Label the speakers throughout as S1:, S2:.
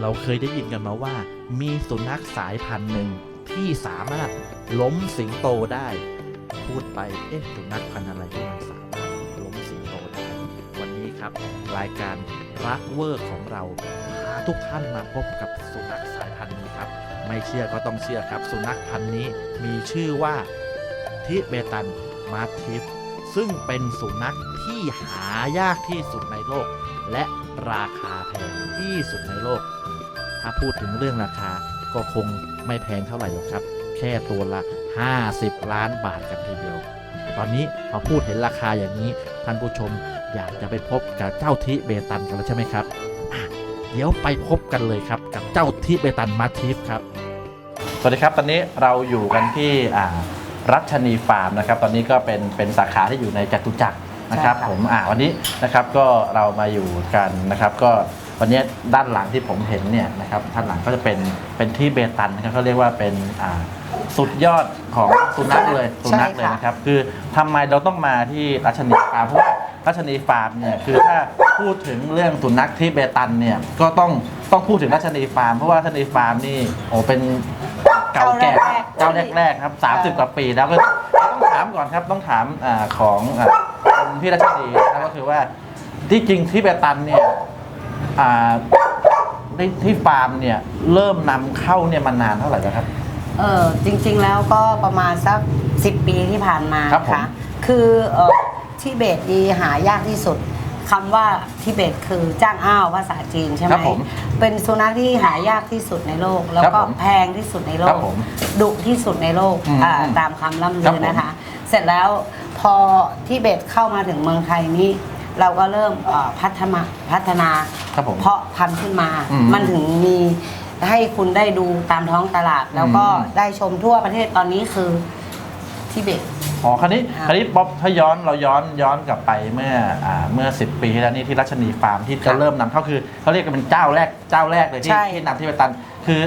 S1: เราเคยได้ยินกันมาว่า มีสุนัขสายพันธุ์หนึ่งที่สามารถล้มสิงโตได้ พูดไปเอ๊ะสุนัขพันธุ์อะไรที่มันสามารถล้มสิงโตได้ วันนี้ครับ รายการรักเวอร์ของเราพาทุกท่านมาพบกับสุนัขสายพันธุ์นี้ครับ ไม่เชื่อก็ต้องเชื่อครับ สุนัขพันธุ์นี้มีชื่อว่าทิเบตันมาทิฟซึ่งเป็นสุนัขที่หายากที่สุดในโลก และราคาแพงที่สุดในโลก ถ้าพูดถึงเรื่องราคาก็คงไม่แพงเท่าไหร่หรอกครับ แค่ตัวละ 50 ล้านบาทกันทีเดียว ตอนนี้พอพูดเห็นราคาอย่างนี้ ท่านผู้ชมอยากจะไปพบกับเจ้าทิเบตันกันแล้วใช่ไหมครับอะเดี๋ยวไปพบกันเลยครับกับเจ้าทิเบตันมาทิฟครับ สวัสดีครับตอนนี้เราอยู่กันที่อ่ารัชนีฟาร์มนะครับ ตอนนี้ก็เป็นเป็นสาขาที่อยู่ในจตุจักรนะครับ
S2: ใช่ค่ะ
S1: ผมอ่าวันนี้นะครับก็เรามาอยู่กันนะครับ ก็ วันนี้ด้านหลังที่ผมเห็นเนี่ยนะครับด้านหลังก็จะเป็นเป็นที่เบตันนะครับเขาเรียกว่าเป็นอ่าสุดยอดของสุนัขเลยสุนัขเลยนะครับ คือทำไมเราต้องมาที่รัชนีฟาร์มเพราะว่ารัชนีฟาร์มเนี่ยคือถ้าพูดถึงเรื่องสุนัขที่เบตันเนี่ยก็ต้องต้องพูดถึงรัชนีฟาร์มเพราะว่ารัชนีฟาร์มนี่โอ้เป็นเก่าแก่เจ้าแรกๆครับ 30 กว่าปีแล้วก็ต้องถามก่อนครับต้องถามอาของอ่าคุณพี่รัชนีนะก็คือว่าที่จริงที่เบตันเนี่ย อ่าที่ที่ฟาร์มเนี่ยเริ่มนำเข้าเนี่ยมานานเท่าไหร่แล้วครับ
S2: เออจริงๆแล้วก็ประมาณสัก 10 ปีที่ผ่านมา
S1: ครับผม
S2: ค่ะคือเออทิเบตดีหายากที่สุดคำว่าทิเบตคือจ้างอ้าวภาษาจีนใช่ไหม
S1: ครับผม
S2: เป็นสุนัขที่หายากที่สุดในโลก แล้ว
S1: ครับ
S2: ก็
S1: ผม
S2: แพงที่สุดในโล
S1: ครั
S2: ก
S1: บผม
S2: ดุที่สุดในโลก
S1: อืม
S2: อ่า
S1: อืม
S2: ตามคำล่ำ
S1: ครั
S2: ลื
S1: บ
S2: อ
S1: ผม
S2: นะคะ เสร็จแล้วพอทิเบตเข้ามาถึงเมืองไทยนี้ เราก็เริ่มเอ่อพัฒนาพัฒนา
S1: ครับผม
S2: เพาะพันธุ์ขึ้นมา
S1: อืม
S2: มันถึงมีให้คุณได้ดูตามท้องตลาด แล้วก็
S1: อืม
S2: ได้ชมทั่วประเทศตอนนี้คือทิเบต
S1: อ๋อคราวนี้
S2: ครับ
S1: คราวนี้บ๊อบถ้าย้อนเราย้อนย้อนกลับไปเมื่ออ่าเมื่อ 10 ปีที่แล้วนี่ที่รัชนีฟาร์มที่
S2: ครั
S1: จะ
S2: บ
S1: เริ่มนำเข้าคือเขาเรียกกันเป็นเจ้าแรกเจ้าแรกเลยที่
S2: ใช่
S1: ที่นำที่เบตัน คือ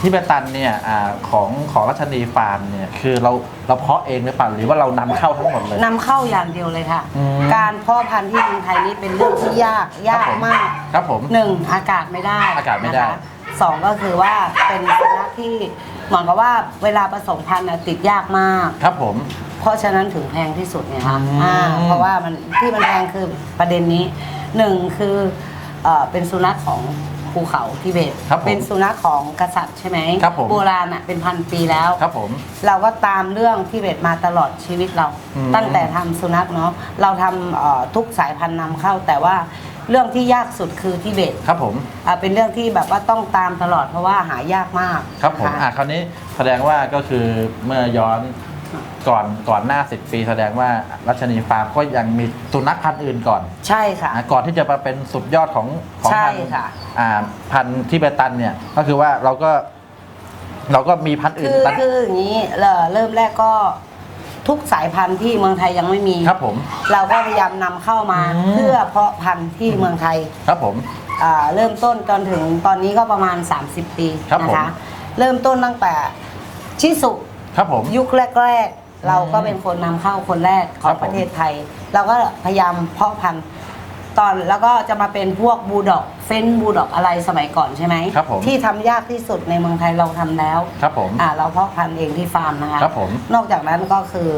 S1: ที่เบตันเนี่ยอาของของรัชนีฟาร์มเนี่ยคือเราเราเพาะเองหรือเปล่าหรือว่าเรานำเข้าทั้งหมดเลย
S2: นำเข้าอย่างเดียวเลยค่ะ
S1: อืม
S2: การเพาะพันธุ์ที่เมืองไทยนี้เป็นเรื่องที่ยากยาก
S1: ครับผม
S2: มาก
S1: ครับผม
S2: หนึ่งอากาศไม่ได้
S1: อากาศไม่ได้
S2: นะคะสองก็คือว่าเป็นสุนัขที่เหมือนกับว่าเวลาผสมพันธุ์น่ะติดยากมาก
S1: ครับผม
S2: เพราะฉะนั้นถึงแพงที่สุดไงคะ
S1: อืม
S2: อ่าเพราะว่ามันที่มันแพงคือประเด็นนี้หนึ่งคือเอ่อเป็นสุนัขของ ภูเขาทิเบต
S1: ครับผม
S2: เป็นสุนัขของกษัตริย์ใช่ไหม
S1: ครับผม
S2: โบราณอะเป็นพันปีแล้ว
S1: ครับผม
S2: เราก็ตามเรื่องทิเบตมาตลอดชีวิตเรา
S1: อืม
S2: ตั้งแต่ทำสุนัขเนาะเราทำเอ่อทุกสายพันธุ์นำเข้า แต่ว่าเรื่องที่ยากสุดคือทิเบต
S1: ครับผม
S2: อ่าเป็นเรื่องที่แบบว่าต้องตามตลอดเพราะว่าหายากมาก
S1: ครับผม
S2: นะ
S1: อะ
S2: คะ
S1: คราวนี้แสดงว่าก็คือเมื่อย้อน ก่อนก่อนหน้า 10 ปีแสดงว่ารัชนีฟาร์มก็ยังมีสุนัขพันธุ์อื่นก่อน
S2: ใช่ค่ะ
S1: อะก่อนที่จะมาเป็นสุดยอดของของ
S2: ใช่
S1: พันธุ์
S2: ค่ะ
S1: อ่าพันธุ์ที่เบตันเนี่ยก็คือว่าเราก็ เราก็มีพันธุ์อื่น
S2: คือ
S1: พันธุ์
S2: คืออย่างนี้เอ่อเริ่มแรกก็ทุกสายพันธุ์ที่เมืองไทยยังไม่มี
S1: ครับผม
S2: เราก็พยายามนำเข้ามา
S1: อืม
S2: เพื่อเพาะพันธุ์ที่เมืองไทย
S1: ครับผม
S2: อ่าเริ่มต้นจนถึงตอนนี้ก็ประมาณ 30 ปี
S1: ครับ
S2: นะ
S1: ผม
S2: คะ เริ่มต้นตั้งแต่ชิสุ
S1: ครับผม
S2: ยุคแรก ๆ เราก็เป็นคนนำเข้าคนแรกข
S1: ครั
S2: อง
S1: บผม
S2: ประเทศไทย เราก็พยายามเพาะพันธุ์ตอนแล้วก็จะมาเป็นพวกบูลดอกเฟนบูลดอกอะไรสมัยก่อนใช่ไหม
S1: ครับผม
S2: ที่ทำยากที่สุดในเมืองไทยเราทำแล้ว
S1: ครับผม
S2: อ่าเราเพาะพันธุ์เองที่ฟาร์มนะคะ
S1: ครับผม
S2: นอกจากนั้นก็คือ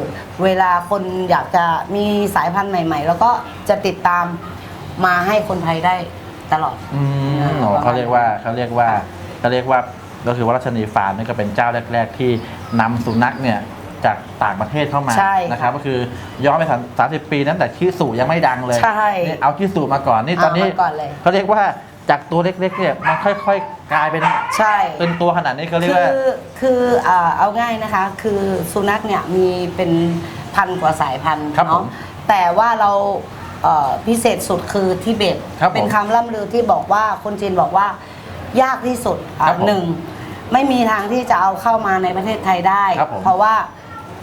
S2: เวลาคนอยากจะมีสายพันธุ์ใหม่ ๆ แล้วก็จะติดตามมาให้คนไทยได้ตลอด
S1: อืม
S2: อ่า
S1: อ๋อ
S2: ประมาณ
S1: เขาเรียกว่าเขาเรียกว่าเขาเรียกว่าก็คือว่ารัชนีฟาร์มนี่ก็เป็นเจ้าแรก ๆ ที่ นำสุนัขเนี่ยจากต่างประเทศเข้ามา
S2: ใช่ค่ะ
S1: นะครับก็คือย้อนไปสามสิบปีนั้นแต่ชื่อสู่ยังไม่ดังเลย
S2: ใช่
S1: นี่เอาชื่อสู่มาก่อนนี่ตอนนี้
S2: เอามาก่อนเลย
S1: เขาเรียกว่าจากตัวเล็กๆเนี่ยมันค่อยๆ กลายเป็น
S2: ใช่
S1: เป็นตัวขนาดนี้เขาเรียก
S2: คื
S1: ว่า
S2: อคืออ่าเอาง่ายนะคะ คือสุนัขเนี่ยมีเป็นพันกว่าสายพันธุ์
S1: ครับผม
S2: เนาะแต่ว่าเราเอ่อพิเศษสุดคือทิเบต
S1: ครับผม
S2: เป็นคำล่ำลือที่บอกว่าคนจีนบอกว่ายากที่สุดอะ
S1: ครับผม
S2: หนึ่ง ไม่มีทางที่จะเอาเข้ามาในประเทศไทยได้
S1: ครับผม
S2: เพราะว่า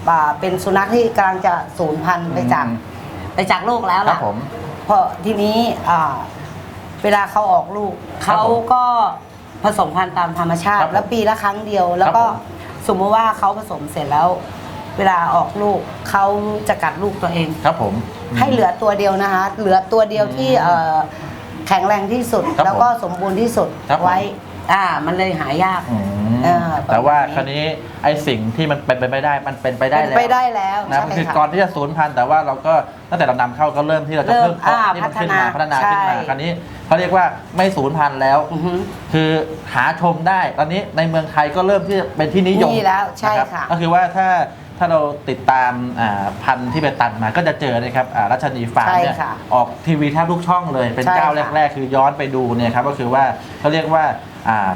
S2: อ่าเป็นสุนัขที่กำลังจะสูญพันธุ์ไปจาก
S1: อืม
S2: ไปจากโลกแล้ว
S1: ครั
S2: ล่ะ
S1: บผม
S2: เพราะทีนี้อ่าเวลาเขาออกลูก
S1: ครับ
S2: เขา
S1: ผม
S2: ก็ผสมพันธุ์ตามธรรมชา
S1: ครั
S2: ติ
S1: บผม
S2: แล้วปีละครั้งเดียว แล้วก็
S1: ครับผม
S2: สมมติว่าเขาผสมเสร็จแล้ว เวลาออกลูกเขาจะกัดลูกตัวเอง
S1: ครับผม
S2: ให้เหลือตัวเดียวนะคะ เหลือตัวเดียวที่
S1: อืม
S2: เอ่อแข็งแรงที่สุด
S1: ครับ
S2: แล้วก็สมบูรณ์ที่สุด
S1: ครับผม
S2: ไว้ อ่า มันเลยหายาก
S1: อืม
S2: เออ
S1: แต่ว่า
S2: ประมาณนี้
S1: คราวนี้ไอ้สิ่งที่มันเป็นไปไม่ได้มันเป็นไปได้
S2: เป็น
S1: แล้ว
S2: ไปได้แล้ว
S1: นะ
S2: ใช่
S1: คือ
S2: ค่ะ
S1: ก่อนที่จะสูญพันธุ์แต่ว่าเราก็ตั้งแต่เรานำเข้าก็เริ่มที่เราจะ
S2: เริ่
S1: เพิ่
S2: ม
S1: มเพาะ
S2: อ่า
S1: ที่มันขึ้นมา
S2: พั
S1: พัฒ
S2: ฒ
S1: นา
S2: นา
S1: ขึ้นมา
S2: ใช่
S1: คราวนี้เขาเรียกว่าไม่สูญพันธุ์แล้ว
S2: อือฮึ
S1: คือหาชมได้ตอนนี้ในเมืองไทยก็เริ่มที่จะเป็นที่นิยม
S2: มีแล้วใช่
S1: นรับ
S2: ค่ะ
S1: ก็คือว่าถ้าถ้าเราติดตามอ่าพันธุ์ที่ไปตัดมาก็จะเจอนะครับอ่ารัชนีฟาร์มเนี่ย
S2: ใช่ค่ะ
S1: ออกทีวีแทบทุกช่องเลยเป็น
S2: ใช่
S1: เจ้า
S2: ค่ะ
S1: แรก ๆ คือย้อนไปดูเนี่ยครับก็คือว่าเขาเรียกว่าอ่า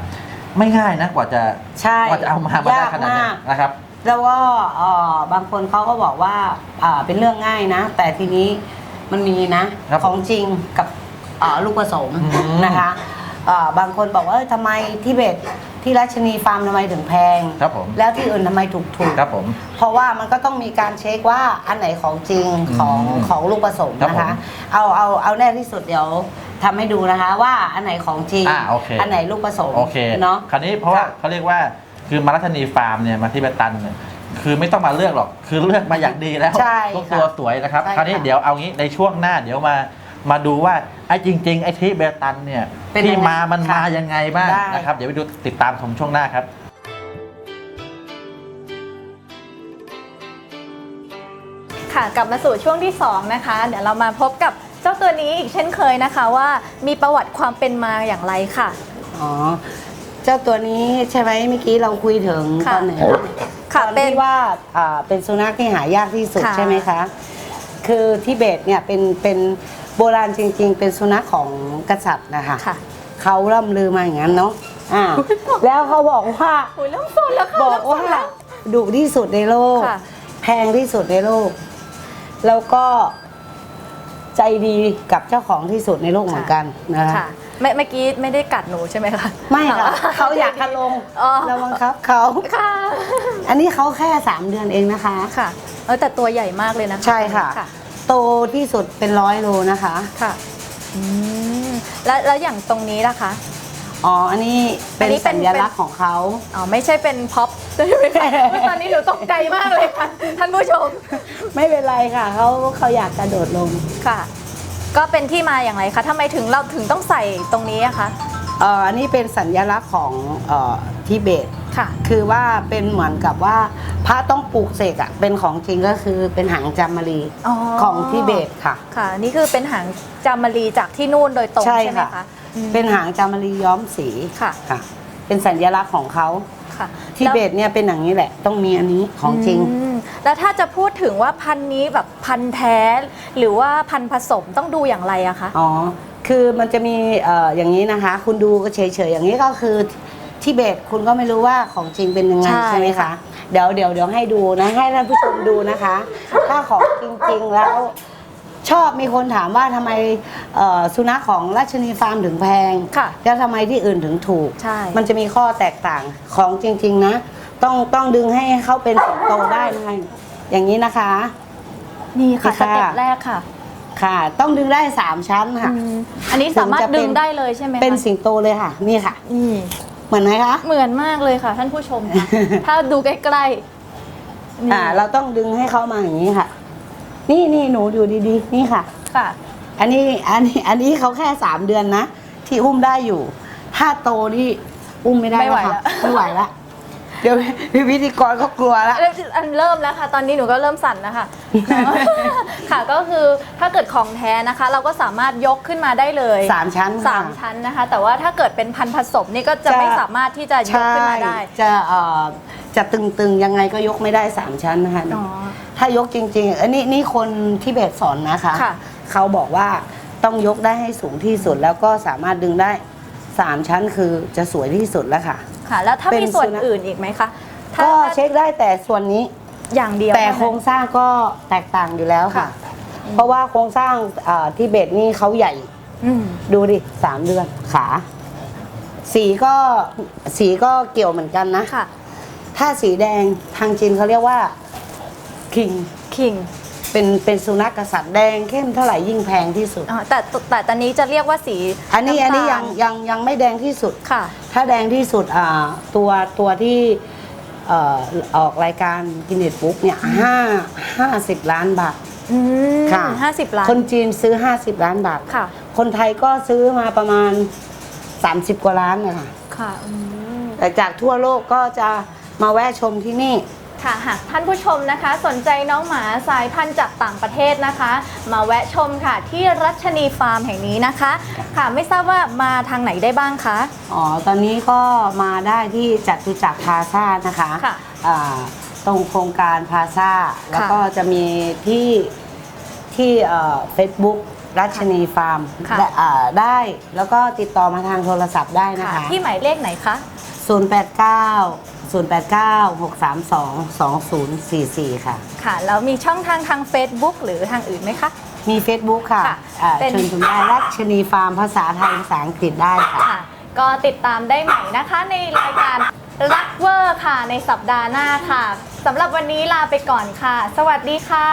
S1: ไม่ง่ายนะกว่าจะ
S2: ใช่
S1: กว่าจะเอามามาได้
S2: ยาก
S1: ขนาดนี้
S2: มาก
S1: นะครับ
S2: แล้วก็เอ่อบางคนเขาก็บอกว่าอ่าเป็นเรื่องง่ายนะ แต่ทีนี้มันมีนะครับของจริงกับอ่าลูกผสม
S1: อืม
S2: นะคะอ่าบางคนบอกว่าเอ้ยทำไมทิเบตที่รัชนีฟาร์มทำไมถึงแพง
S1: ครับผม
S2: แล้วที่อื่นทำไมถูกถูก
S1: ครับผม
S2: เพราะว่ามันก็ต้องมีการเช็คว่าอันไหนของจริงของ
S1: อืม
S2: ของลูกผสม
S1: ครับ
S2: นะคะ
S1: ผม
S2: เอาเอาเอาแน่ที่สุดเดี๋ยว ทำให้ดูนะคะ ว่าอันไหนของจริง
S1: อ่าโอเค
S2: นไหนลูกผสม
S1: โอเค
S2: เนาะ
S1: คราวนี้เพราะว่า
S2: ค่ะ
S1: เขาเรียกว่าคือมารัชนีฟาร์มเนี่ยมาที่เบตันเนี่ยคือไม่ต้องมาเลือกหรอก คือเลือกมาอย่างดีแล้ว
S2: ใช่
S1: ทุก
S2: ค่ะ
S1: ตัวสวยนะครับ
S2: ใช่
S1: คราวนี้
S2: ค่ะ
S1: เดี๋ยวเอางี้ในช่วงหน้าเดี๋ยวมามาดูว่าไอ้จริง ๆ ไอ้ที่เบตันเนี่ย
S2: เป็น
S1: ที่
S2: ยังไง
S1: มามัน
S2: ค่ะ
S1: มายังไงบ้าง
S2: ได้
S1: นะครับเดี๋ยวไปดูติดตามชมช่วงหน้าครับ
S3: ค่ะกลับมาสู่ช่วงที่ 2 นะคะ เดี๋ยวเรามาพบกับ เจ้าตัวนี้อีกเช่นเคยนะคะว่ามีประวัติความเป็นมาอย่างไรค่ะ
S2: อ๋อ เจ้าตัวนี้ใช่ไหมเมื่อกี้เราคุยถึง
S3: ค่ะ
S2: ตอนไหน
S3: ค่ะ
S2: ตอน
S3: เป็น
S2: ที่ว่าอ่าเป็นสุนัขที่หายากที่สุด
S3: ค่ะ
S2: ใช่ไหมคะ คือทิเบตเนี่ยเป็นเป็นโบราณจริง ๆ เป็นสุนัขของกษัตริย์นะคะ
S3: ค่ะ
S2: เขาล่ำลือมาอย่างนั้นเนาะอ่าแล้วเขาบอกว่า
S3: โอ้ยเริ่มสนแล้วค่ะ
S2: บอกว่า
S3: เริ่มสนแล้ว
S2: ดุที่สุดในโลก
S3: ค่ะ
S2: แพงที่สุดในโลก แล้วก็ ใจดีกับเจ้าของที่สุดในโลกเหมือนกันนะคะ
S3: ค่ะเมื่อเมื่อกี้ไม่ได้กัดหนูใช่ไหมคะ
S2: ไม่ค่ะเขาอยากทะลง
S3: อ๋อ
S2: เราบังคับเขา
S3: ค่ะ
S2: อันนี้เขาแค่ 3 เดือนเองนะคะ
S3: ค่ะเออแต่ตัวใหญ่มากเลยนะคะ
S2: ใช่ค่ะ
S3: ค่ะ
S2: โตที่สุดเป็นร้อยโลนะคะ
S3: ค่ะอืมแล้วแล้วอย่างตรงนี้ล่ะคะ
S2: อ๋อ อันนี้เป็
S3: อั
S2: น
S3: นนี้เป็
S2: สั
S3: น
S2: ญลักษณ์ของเขา
S3: อ๋อไม่ใช่เป็นพ็อปใช่ไหมคะตอนนี้หนูตกใจมากเลยค่ะท่านผู้ชม
S2: ไม่เป็นไรค่ะ เขาเขาอยากกระโดดลง
S3: ค่ะ ก็เป็นที่มาอย่างไรคะทำไมถึงเราถึงต้องใส่ตรงนี้อะคะ
S2: เอ่อ อันนี้เป็นสัญลักษณ์ของเอ่อทิเบต
S3: ค่ะ
S2: คือว่าเป็นเหมือนกับว่าพระต้องปลูกเสกอะเป็นของจริงก็คือเป็นหางจามรี
S3: อ๋อ
S2: ของทิเบตค่ะ
S3: ค่ะ นี่คือเป็นหางจามารีจากที่นู่นโดยตรง
S2: ใช่
S3: ใช่ไหม
S2: ค่ะ
S3: คะอืม
S2: เป็นหางจามรีย้อมสี
S3: ค่ะ
S2: ค่ะ เป็นสัญลักษณ์ของเขา
S3: ค่ะ
S2: ทิเบตเนี่ยเป็นอย่างนี้แหละ ต้องมีอันนี้ของจริง
S3: อืมแล้วถ้าจะพูดถึงว่าพันธุ์นี้แบบพันธุ์แท้ หรือว่าพันธุ์ผสมต้องดูอย่างไรอะคะ
S2: อ๋อคือมันจะมีเอ่ออย่างนี้นะคะ คุณดูก็เฉยๆอย่างนี้ก็คือทิเบตคุณก็ไม่รู้ว่าของจริงเป็นยังไง
S3: ใช่
S2: ใช่ไหม
S3: ค่ะ
S2: คะเดี๋ยวเดี๋ยวเดี๋ยวให้ดูนะให้ท่านผู้ชมดูนะคะ ถ้าของจริงๆแล้ว ชอบมีคนถามว่าทำไมเอ่อสุนัขของราชนีฟาร์มถึงแพง
S3: ค่ะ
S2: แล้วทำไมที่อื่นถึงถูก
S3: ใช่
S2: มันจะมีข้อแตกต่างของจริง ๆ นะ ต้องต้องดึงให้เขาเป็นสิงโตได้นะคะอย่างนี้นะคะ
S3: นี่ค่ะ
S2: นี่
S3: ส
S2: ค่ะ
S3: เต็ปแรกค่ะ
S2: ค่ะ ต้องดึงได้สามชั้นค่ะ
S3: อืมอันนี้สามารถ
S2: ถึงจะเป็น
S3: ดึงได้เลยใช่ไหมคะ
S2: เป็นสิงโตเลยค่ะ นี่ค่ะ
S3: นี่
S2: เหมือนไหมคะ
S3: เหมือนมากเลยค่ะ ท่านผู้ชมค่ะ ถ้าดูใกล้ๆนี่
S2: อ่า เราต้องดึงให้เขามาอย่างนี้ค่ะ นี่นี่หนูอยู่ดีๆ นี่ค่ะ
S3: ค่ะ
S2: อันนี้อันนี้อันนี้เขาแค่สามเดือนนะ ที่อุ้มได้อยู่ ถ้าโตนี่อุ้มไม่ได้
S3: ไม่ไหว
S2: แล้วค่ะ
S3: แล้ว
S2: ไม่ไหวละเดี๋ยวพี่พิธีกรเขากลัวละ
S3: เริ่มอันเริ่มแล้วค่ะ ตอนนี้หนูก็เริ่มสั่นแล้วค่ะค่ะก็คือถ้าเกิดของแท้นะคะ เราก็สามารถยกขึ้นมาได้เลย
S2: สามชั้นค่ะ
S3: สามชั้นนะคะ แต่ว่าถ้าเกิดเป็นพันธุ์ผสมนี่ก็จะ
S2: จะ
S3: ไม่สามารถที่จะยก
S2: ใช่
S3: ขึ้นมาได้
S2: จะเอ่อ จะตึงๆ ยังไงก็ยกไม่ได้สามชั้นนะคะ
S3: อ๋อ
S2: ถ้ายกจริงๆ อันนี้นี่คนที่เบสสอนนะคะ
S3: ค่ะ
S2: เขาบอกว่าต้องยกได้ให้สูงที่สุดแล้วก็สามารถดึงได้สามชั้นคือจะสวยที่สุดแล้วค่ะ
S3: ค่ะ แล้วถ้า
S2: เป็น
S3: มีส่วน
S2: สุนัข
S3: อื่นอีกไหมคะถ้า
S2: ก็เช็คได้แต่ส่วนนี้
S3: อย่างเดียว
S2: แต่
S3: เท่านั้น
S2: โครงสร้างก็แตกต่างอยู่แล้วค่ะ
S3: ค่ะ
S2: เพราะว่าโครงสร้างเอ่อที่เบสนี่เขาใหญ่
S3: อืม
S2: ดูดิสามเดือนขา สีก็สีก็เกี่ยวเหมือนกันนะ
S3: ค่ะ
S2: ถ้าสีแดงทางจีนเขาเรียกว่าคิง
S3: คิง
S2: เป็นเป็นสุนัขกษัตริย์แดงเข้มเท่าไหร่ยิ่งแพงที่สุด
S3: อ๋อแต่แต่ตอนนี้จะเรียกว่าสี
S2: อันนี้อันนี้ำ
S3: ตา
S2: ยั
S3: ล
S2: งยังยังไม่แดงที่สุด
S3: ค่ะ
S2: ถ้าแดงที่สุดอ่าตัวตัวที่เอ่อออกรายการกินเน็ตบุ๊กเนี่ยห้าห้าสิบล้านบาท
S3: อืม
S2: ค่ะ
S3: ห้าสิบล้าน
S2: คนจีนซื้อ 50 ล้านบาท
S3: ค่ะ
S2: คนไทยก็ซื้อมาประมาณ 30 กว่าล้านนะคะ
S3: ค่ะอืม
S2: แต่จากทั่วโลกก็จะ มาแวะชมที่นี่
S3: ค่ะหากท่านผู้ชมนะคะ สนใจน้องหมาสายพันธุ์จากต่างประเทศนะคะ มาแวะชมค่ะ ที่รัชนีฟาร์มแห่งนี้นะคะ ค่ะไม่ทราบว่ามาทางไหนได้บ้างคะ
S2: อ๋อ ตอนนี้ก็มาได้ที่จัตุจักรพลาซ่านะคะ
S3: ค่ะ
S2: อ่าตรงโครงการพลาซ่า แล้วก็จะมีที่ที่เฟซบุ๊กรัชนีฟาร์ม
S3: ค่ะ
S2: ได้อ่าได้ แล้วก็ติดต่อมาทางโทรศัพท์ได้นะ
S3: ค่ะ
S2: คะ
S3: ที่หมายเลขไหนคะ
S2: 089 089 632 2044 ค่ะ
S3: ค่ะ แล้วมีช่องทางทาง Facebook หรือทางอื่นไหมคะ
S2: มี Facebook ค่ะ
S3: ค่ะ
S2: อ่า
S3: เป็น
S2: เชิญชมได้รัชนีฟาร์มภาษาไทยภาษาอังกฤษได้ค่ะ
S3: ค่ะ ก็ติดตามได้ใหม่นะคะในรายการรักเวอร์ค่ะในสัปดาห์หน้าค่ะสำหรับวันนี้ลาไปก่อนค่ะ สวัสดีค่ะ